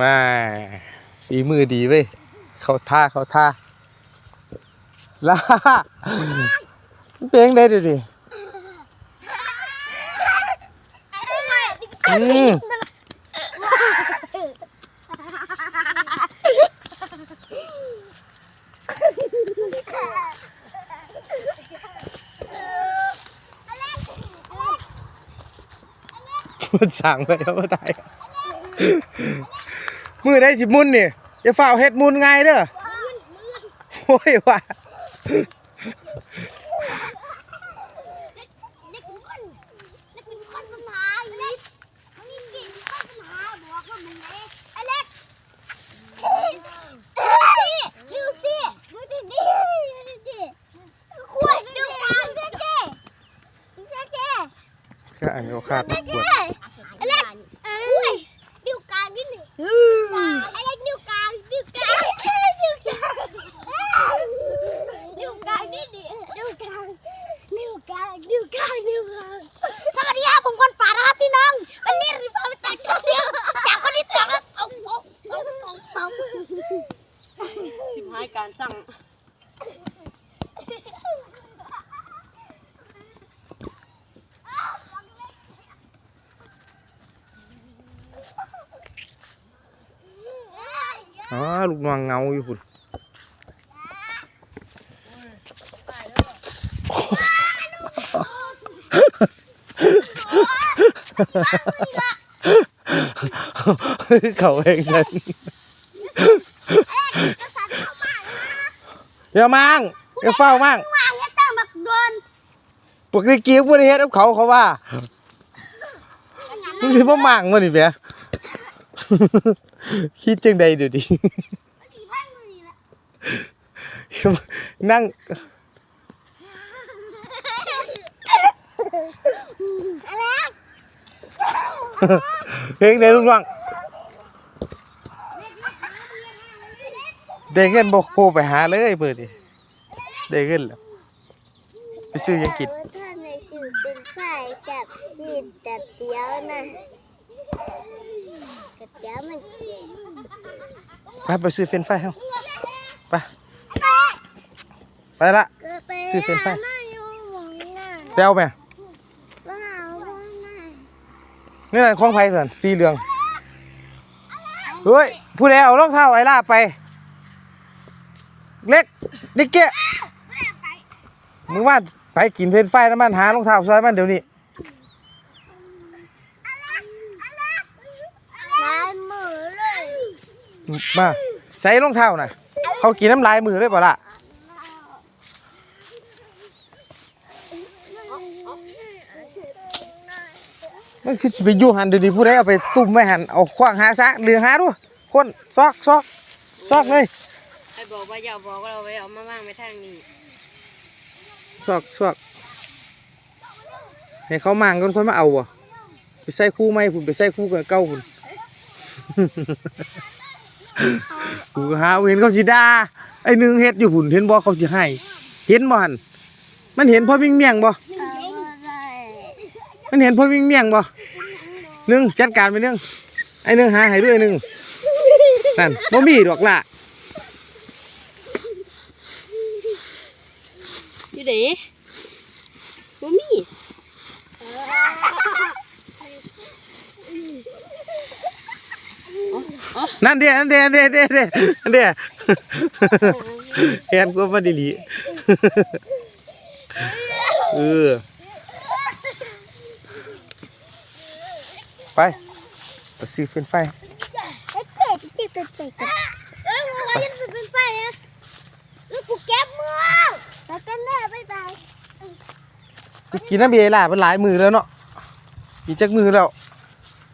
มาฝีมือดีเว้ยเขาท่าเขาท่าล่ามันเป็นยังไงดูดิอืมมันสั่งไปแล้วมาตาย มือได้สิมุนนี่อย่าฝ่าเฮ็ดมุนไงเด้อโอ้ยว่ะเด็กคนเด็กคนปัญหาเล็กเขานี่เก่งข้อปัญหาบอกว่ามันเล็กไอ้เล็กดูสิดูสิดูดิดูดิขวดดูการดูสิดูสิ ก็อันนี้ขาด ดู ปวด สิไอ้เล็กเอ้ยดูการนี่หนึ่งไอ้เล็กดูการดูการดูการดูการนี่ดิดูการดู การดูการดูการสวัสดีครับผมคนป่านะครับพี่น้อง วันนี้รีบมาตัดตัวเดียวจากคนที่สองแล้วเอาเอาเอาเอาเอาสิบห้าการสั่งอ๋อลูกน้องเงาอยู่พุ่น เขาเองฉันอย่ามั่งอย่าเฝ้ามั่งวางให้ตั้งบักโดนพวกนี้กิ้วพวกนี้เฮ็ดกับเขาเขาว่ามึงสิบ่มั่งบ่นี่เปียคิดจังใดดูดินั่ง อะไรเพลงใดลูกน้องได้เงินบ่โผล่ไปหาเลยเปิดดิได้เงินแล้วไปซื้อหยังกินท่านในสื่อเป็นฝ่ายกับหินแต่เตี้ยวนะกับเตี้ยวมันเก่งไปไปซื้อเฟรนช์ฟรายเฮาไปไปละซื้อเฟรนช์ฟรายไม่อยู่หมองน่ะไปเอาไหม ว่าเอาว่าน่ะ นี่นั่นของไผสั่นสีเหลืองเฮ้ยผู้ใดเอารองเท้าไอ้ล่าไป เล็กนิกเกะมึงว่าไปกินเฟรนช์ฟรายน้ำมันหารองเท้าซอยมันเดี๋ยวนี้ลายมือเลยมาใส่รองเท้าน่ะ เขากินน้ำลายมือเลยเปล่าล่ะ มันคือสิไปอยู่หันเดี๋ยวนี้ผู้ใดเอาไปตุ่มไว้หันเอาขว้างหาซะเรือหาดูคนซอกซอกซอกเลยไอ้บอกว่าอย่าบอกว่าเราไปเอามาว่างไว้ทางนี้ซอกซอกให้เขามางกันค่อยมาเอาบ่ไปใส่คู่ไหมคุณไปใส่คู่กับเก้าคุณกูก็หาเห็นเขาสิด่าไอ้หนึงเฮ็ดอยู่หุ่นเห็นบ่เขาสิให้ เห็นบ่หันมันเห็นพ่อวิ่งเมี่ยงบ่เอาอะไร มันเห็นพ่อวิ่งเมี่ยงบ่หนึ่งจัดการไปหนึ่งไอ้หนึ่งหาให้ด้วยหนึ่งนั่นบ่มีดอกล่ะอยู่ไหนบ่มีนั่นเดียนั่นเดียนั่นเดียนั่นเดียนั่นเดียแอนก็มาดีหลีเออ ไปไปซื้อเฟรนไฟรายไอ้เจ๊ที่เป็นเป็ดกันเอ้ยมึงก็ยังเป็นไปนะแล้วกูเก็บมือแล้วกันเด้อบ๊ายบายสิกินน้ำเบียร์ล่ะเป็นหลายมือแล้วเนาะอีกจักมือแล้ว